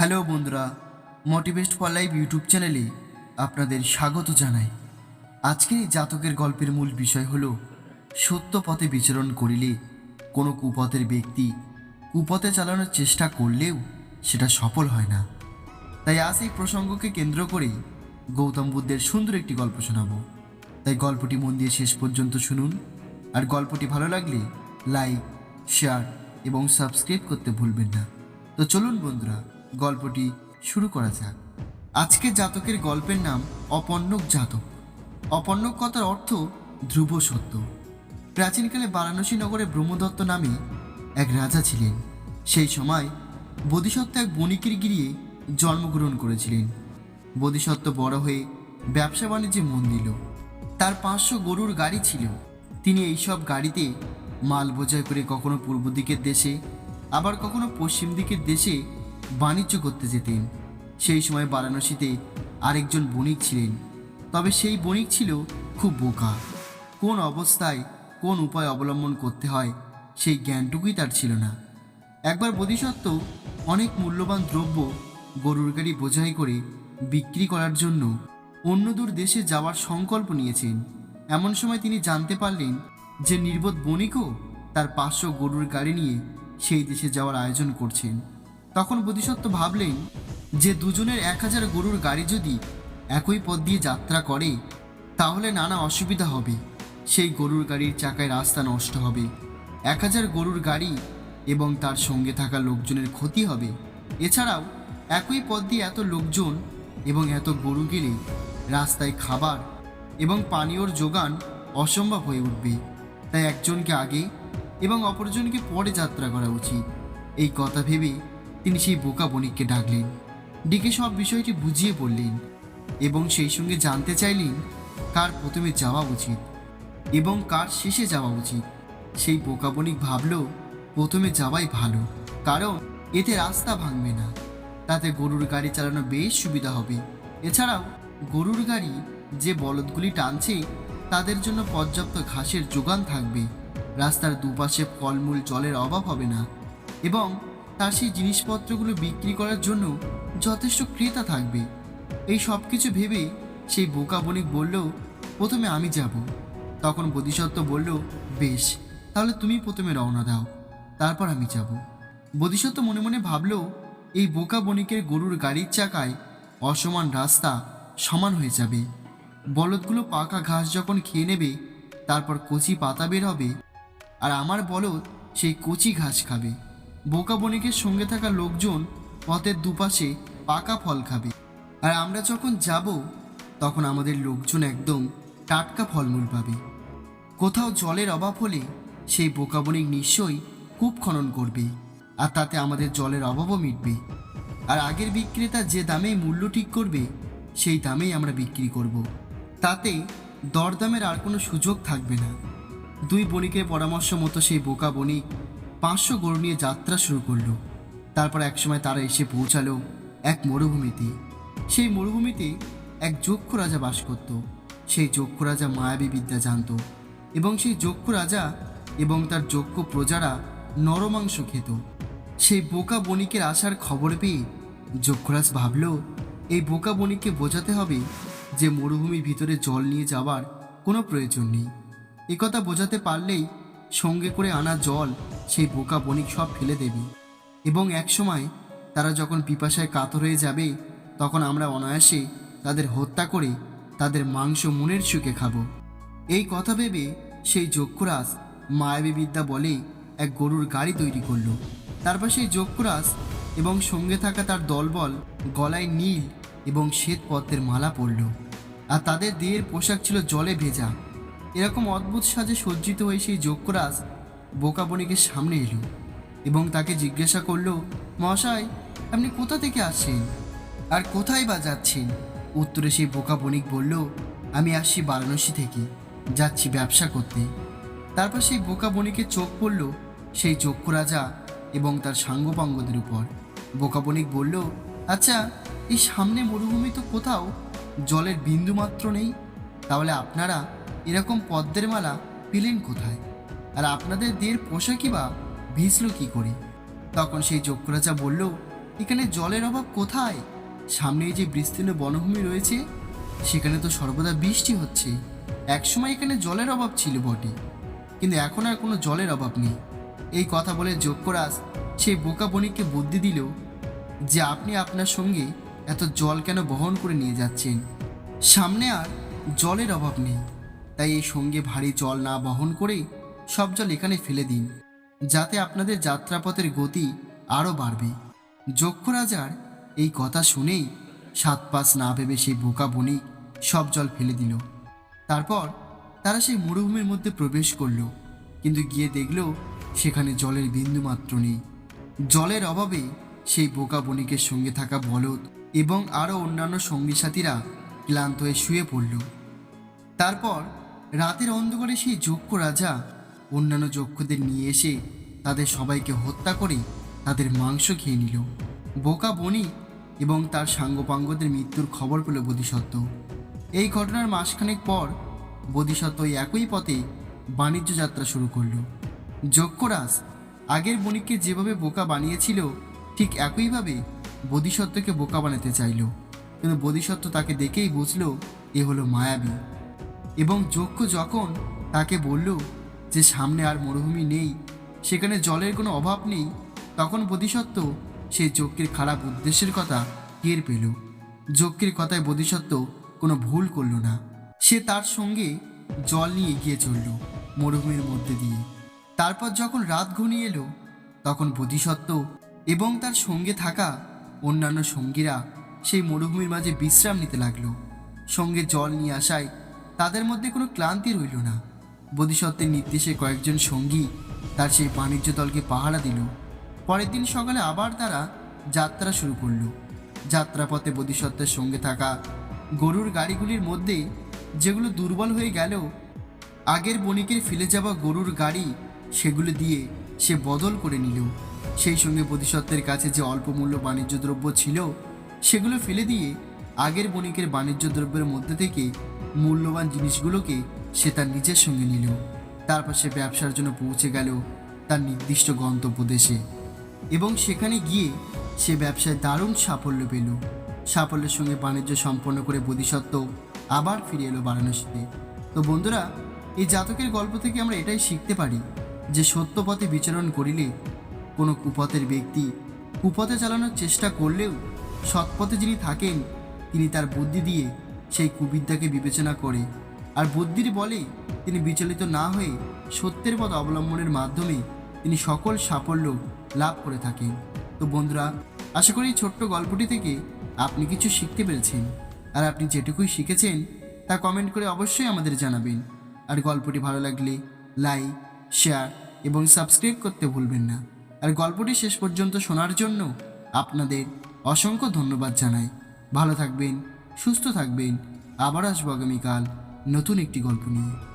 Hello বন্ধুরা মোটিভেস্ট for life YouTube চ্যানেলে আপনাদের স্বাগত জানাই। আজকের এই জাতকের গল্পের মূল বিষয় হলো, সত্য পথে বিচরণ করিলে কোনো কুপথের ব্যক্তি কুপথে চালানোর চেষ্টা করলেও সেটা সফল হয় না। তাই আজ এই প্রসঙ্গকে কেন্দ্র করেই গৌতম বুদ্ধের সুন্দর একটি গল্প শোনাবো। তাই গল্পটি মন দিয়ে শেষ পর্যন্ত শুনুন, আর গল্পটি ভালো লাগলে লাইক, শেয়ার এবং সাবস্ক্রাইব করতে ভুলবেন না। তো চলুন বন্ধুরা গল্পটি শুরু করা যাক। আজকের জাতকের গল্পের নাম অপর্ণক জাতক। অপর্ণক কথার অর্থ ধ্রুব সত্য। প্রাচীনকালে বারাণসী নগরে ব্রহ্মদত্ত নামে এক রাজা ছিলেন। সেই সময় বোধিসত্ত্ব এক বণিকের গিরিয়ে জন্মগ্রহণ করেছিলেন। বোধিসত্ত্ব বড় হয়ে ব্যবসা বাণিজ্যে মন দিল। তার পাঁচশো গরুর গাড়ি ছিল। তিনি এইসব গাড়িতে মাল বোঝাই করে কখনো পূর্ব দিকের দেশে, আবার কখনো পশ্চিম দিকের দেশে বাণিজ্য করতে যেতেন। সেই সময় বারাণসীতে আরেকজন বণিক ছিলেন। তবে সেই বণিক ছিল খুব বোকা। কোন অবস্থায় কোন উপায় অবলম্বন করতে হয় সেই জ্ঞানটুকুই তার ছিল না। একবার বোধিসত্ত্ব অনেক মূল্যবান দ্রব্য গরুর গাড়ি বোঝাই করে বিক্রি করার জন্য অন্য দূর দেশে যাওয়ার সংকল্প নিয়েছেন। এমন সময় তিনি জানতে পারলেন যে নির্বোধ বণিকও তার পাঁচশো গরুর গাড়ি নিয়ে সেই দেশে যাওয়ার আয়োজন করছেন। তখন বোধিসত্ত্ব ভাবলেন যে দুজনের এক হাজার গরুর গাড়ি যদি একই পথ দিয়ে যাত্রা করে, তাহলে নানা অসুবিধা হবে। সেই গরুর গাড়ির চাকায় রাস্তা নষ্ট হবে। এক হাজার গরুর গাড়ি এবং তার সঙ্গে থাকা লোকজনের ক্ষতি হবে। এছাড়াও একই পথ দিয়ে এত লোকজন এবং এত গরু গেলে রাস্তায় খাবার এবং পানীয়র যোগান অসম্ভব হয়ে উঠবে। তাই একজনকে আগে এবং অপরজনকে পরে যাত্রা করা উচিত। এই কথা ভেবে তিনি সেই বোকা বণিককে ডাকলেন। ডেকে সব বিষয়টি বুঝিয়ে বললেন এবং সেই সঙ্গে জানতে চাইলেন কার প্রথমে যাওয়া উচিত এবং কার শেষে যাওয়া উচিত। সেই বোকা বণিক ভাবল, প্রথমে যাওয়াই ভালো, কারণ এতে রাস্তা ভাঙবে না। তাতে গরুর গাড়ি চালানো বেশ সুবিধা হবে। এছাড়াও গরুর গাড়ি যে বলদগুলি টানছে, তাদের জন্য পর্যাপ্ত ঘাসের যোগান থাকবে। রাস্তার দুপাশে ফলমূল জলের অভাব হবে না এবং তার সেই জিনিসপত্রগুলো বিক্রি করার জন্য যথেষ্ট ক্রেতা থাকবে। এই সব কিছু ভেবেই সেই বোকা বণিক বলল, প্রথমে আমি যাব। তখন বোধিসত্ত্ব বলল, বেশ, তাহলে তুমি প্রথমে রওনা দাও, তারপর আমি যাব। বোধিসত্ত্ব মনে মনে ভাবল, এই বোকা বণিকের গরুর গাড়ির চাকায় অসমান রাস্তা সমান হয়ে যাবে। বলদগুলো পাকা ঘাস যখন খেয়ে নেবে, তারপর কচি পাতা বের হবে, আর আমার বলদ সেই কচি ঘাস খাবে। বোকা বণিকের সঙ্গে থাকা লোকজন পথের দুপাশে পাকা ফল খাবে। আর আমরা যখন যাব, তখন আমাদের লোকজন একদম টাটকা ফলমূল পাবে। কোথাও জলের অভাব হলে সেই বোকা বণিক নিশ্চয়ই কূপ খনন করবে, আর তাতে আমাদের জলের অভাবও মিটবে। আর আগের বিক্রেতা যে দামেই মূল্য ঠিক করবে, সেই দামেই আমরা বিক্রি করব। তাতে দরদামের আর কোনো সুযোগ থাকবে না। দুই বণিকের পরামর্শ মতো সেই বোকা বণিক পাঁচশো গরু নিয়ে যাত্রা শুরু করল। তারপর একসময় তারা এসে পৌঁছালো এক মরুভূমিতে। সেই মরুভূমিতে এক যক্ষ রাজা বাস করত। সেই যক্ষ রাজা মায়াবী বিদ্যা জানত এবং সেই যক্ষ রাজা এবং তার যক্ষ প্রজারা নরমাংস খেত। সেই বোকা বণিকের আসার খবর পেয়ে যক্ষরাজ ভাবল, এই বোকা বণিককে বোঝাতে হবে যে মরুভূমির ভিতরে জল নিয়ে যাওয়ার কোনো প্রয়োজন নেই। একথা বোঝাতে পারলেই সঙ্গে করে আনা জল সেই বোকা বণিক সব ফেলে দেবে। এবং একসময় তারা যখন পিপাসায় কাতর হয়ে যাবে, তখন আমরা অনায়াসে তাদের হত্যা করে তাদের মাংস মনের সুখে খাব। এই কথা ভেবে সেই যক্ষরাজ মায়াবী বিদ্যা বলে এক গরুর গাড়ি তৈরি করল। তারপর সেই যক্ষরাজ এবং সঙ্গে থাকা তার দলবল গলায় নীল এবং শ্বেত পদ্মের মালা পরল। আর তাদের দেহের পোশাক ছিল জলে ভেজা। এরকম অদ্ভুত সাজে সজ্জিত হয়ে সেই যক্ষরাজ বোকা বণিকের সামনে এলো এবং তাকে জিজ্ঞাসা করল, মহাশয়, আপনি কোথা থেকে আসছেন? আর কোথায় বা যাচ্ছেন? উত্তরে সেই বোকা বণিক বলল, আমি আসছি বারাণসী থেকে, যাচ্ছি ব্যবসা করতে। তারপর সেই বোকা বণিকের চোখ পড়ল সেই যক্ষ রাজা এবং তার সাঙ্গপাঙ্গদের উপর। বোকা বণিক বলল আচ্ছা এই সামনে মরুভূমি তো কোথাও? জলের বিন্দু মাত্র নেই। তাহলে আপনারা এরকম পদ্মের মালা পেলেন কোথায়? আর আপনাদের দের পোশাকই বা ভিজল কি করে? তখন সেই যক্ষরাজা বলল, এখানে জলের অভাব কোথায়? সামনে যে বিস্তীর্ণ বনভূমি রয়েছে, সেখানে তো সর্বদা বৃষ্টি হচ্ছে। একসময় এখানে জলের অভাব ছিল বটে, কিন্তু এখন আর কোনো জলের অভাব নেই। এই কথা বলে যক্ষরাজ সেই বোকা বণিককে বুদ্ধি দিল যে আপনি আপনার সঙ্গে এত জল কেন বহন করে নিয়ে যাচ্ছেন? সামনে আর জলের অভাব নেই। তাই এই সঙ্গে ভারী জল না বহন করে সব জল এখানে ফেলে দিন, যাতে আপনাদের যাত্রাপথের গতি আরও বাড়বে। যক্ষ রাজার এই কথা শুনেই সাত পাঁচ না ভেবে সেই বোকা বনি সব জল ফেলে দিল। তারপর তারা সেই মরুভূমির মধ্যে প্রবেশ করল, কিন্তু গিয়ে দেখল সেখানে জলের বিন্দু মাত্র নেই। জলের অভাবে সেই বোকা বণিকের সঙ্গে থাকা বলদ এবং আরও অন্যান্য সঙ্গী সাথীরা ক্লান্ত হয়ে শুয়ে পড়ল। তারপর রাতের অন্ধকারে সেই যক্ষ রাজা অন্যান্য যক্ষদের নিয়ে এসে তাদের সবাইকে হত্যা করে তাদের মাংস খেয়ে নিল। বোকা বণি এবং তার সাঙ্গপাঙ্গদের মৃত্যুর খবর পেল বোধিসত্ত্ব। এই ঘটনার মাসখানেক পর বোধিসত্ত্ব একই পথে বাণিজ্য যাত্রা শুরু করল। যক্ষরাজ আগের বণিককে যেভাবে বোকা বানিয়েছিল, ঠিক একইভাবে বোধিসত্ত্বকে বোকা বানাতে চাইল। কিন্তু বোধিসত্ত্ব তাকে দেখেই বুঝলো এ হলো মায়াবী। এবং যক্ষ যখন তাকে বলল যে সামনে আর মরুভূমি নেই, সেখানে জলের কোনো অভাব নেই, তখন বোধিসত্ত্ব সে যজ্ঞের খারাপ উদ্দেশ্যের কথা টের পেল। যজ্ঞের কথায় বোধিসত্ত্ব কোনো ভুল করল না। সে তার সঙ্গে জল নিয়ে এগিয়ে চলল মরুভূমির মধ্যে দিয়ে। তারপর যখন রাত ঘনিয়ে এলো, তখন বোধিসত্ত্ব এবং তার সঙ্গে থাকা অন্যান্য সঙ্গীরা সেই মরুভূমির মাঝে বিশ্রাম নিতে লাগল। সঙ্গে জল নিয়ে আসায় তাদের মধ্যে কোনো ক্লান্তি রইল না। বোধিসত্ত্বের নির্দেশে কয়েকজন সঙ্গী তার সেই বাণিজ্য দলকে পাহারা দিল। পরের দিন সকালে আবার তারা যাত্রা শুরু করল। যাত্রাপথে বোধিসত্ত্বের সঙ্গে থাকা গরুর গাড়িগুলির মধ্যে যেগুলো দুর্বল হয়ে গেল আগের বণিকের ফেলে যাওয়া গরুর গাড়ি সেগুলো দিয়ে সে বদল করে নিল। সেই সঙ্গে বোধিসত্ত্বের কাছে যে অল্প মূল্য বাণিজ্য দ্রব্য ছিল সেগুলো ফেলে দিয়ে আগের বণিকের বাণিজ্য দ্রব্যের মধ্যে থেকে মূল্যবান জিনিসগুলোকে সে তার নিজের সঙ্গে নিল। তারপর সে ব্যবসার জন্য পৌঁছে গেল তার নির্দিষ্ট গন্তব্য দেশে এবং সেখানে গিয়ে সে ব্যবসায় দারুণ সাফল্য পেল। সাফল্যের সঙ্গে বাণিজ্য সম্পন্ন করে বোধিসত্ত্ব আবার ফিরে এলো বারাণসীতে। তো বন্ধুরা, এই জাতকের গল্প থেকে আমরা এটাই শিখতে পারি যে সত্য পথে বিচরণ করিলে কোনো কুপথের ব্যক্তি কুপথে চালানোর চেষ্টা করলেও সৎপথে যিনি থাকেন, তিনি তার বুদ্ধি দিয়ে সেই কুবিদ্যাকে বিবেচনা করে। আর বুদ্ধির বলে তিনি বিচলিত না হয়ে সত্যের পথ অবলম্বনের মাধ্যমে তিনি সকল সাফল্য লাভ করে থাকেন। তো বন্ধুরা, আশা করি ছোট্ট গল্পটি থেকে আপনি কিছু শিখতে পেরেছেন। আর আপনি যেটুকুই শিখেছেন, তা কমেন্ট করে অবশ্যই আমাদের জানাবেন। আর গল্পটি ভালো লাগলে লাইক শেয়ার এবং সাবস্ক্রাইব করতে ভুলবেন না। আর গল্পটি শেষ পর্যন্ত শোনার জন্য আপনাদের অসংখ্য ধন্যবাদ জানাই। ভালো থাকবেন। সুস্থ থাকবেন। আবার আসব আগামীকাল নতুন একটি গল্প নিয়ে।